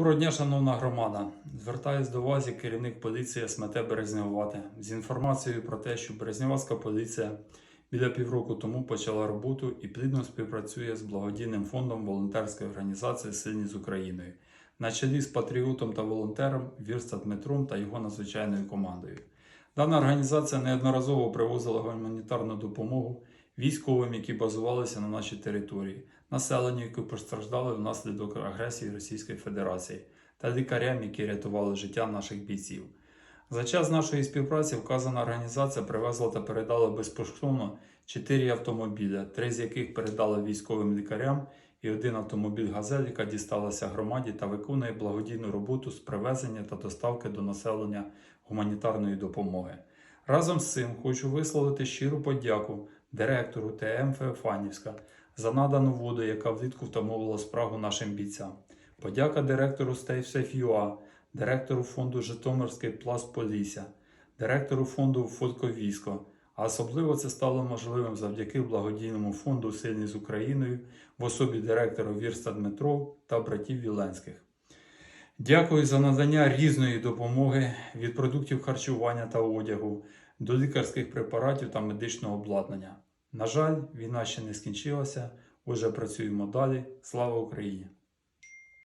Доброго дня, шановна громада. Звертаюсь до вас як керівник поліції СМТ Березневате з інформацією про те, що Березневацька поліція біля півроку тому почала роботу і плідно співпрацює з благодійним фондом волонтерської організації Сильні з Україною на чолі з патріотом та волонтером Вірста Дмитром та його надзвичайною командою. Дана організація неодноразово привозила гуманітарну допомогу військовим, які базувалися на нашій території, населенню, яке постраждали внаслідок агресії Російської Федерації, та лікарям, які рятували життя наших бійців. За час нашої співпраці вказана організація привезла та передала безкоштовно 4 автомобіля, три з яких передала військовим лікарям, і один автомобіль Газель, яка дісталася громаді та виконує благодійну роботу з привезення та доставки до населення гуманітарної допомоги. Разом з цим хочу висловити щиру подяку директору ТМ Феофанівська за надану воду, яка влітку втамовила спрагу нашим бійцям. Подяка директору StaySafe.ua, директору фонду Житомирський Пласт Полісся, директору фонду Фольковійсько. А особливо це стало можливим завдяки благодійному фонду Сильні з Україною в особі директора Вірста Дмитро та братів Віленських. Дякую за надання різної допомоги від продуктів харчування та одягу до лікарських препаратів та медичного обладнання. На жаль, війна ще не скінчилася. Отже, працюємо далі. Слава Україні!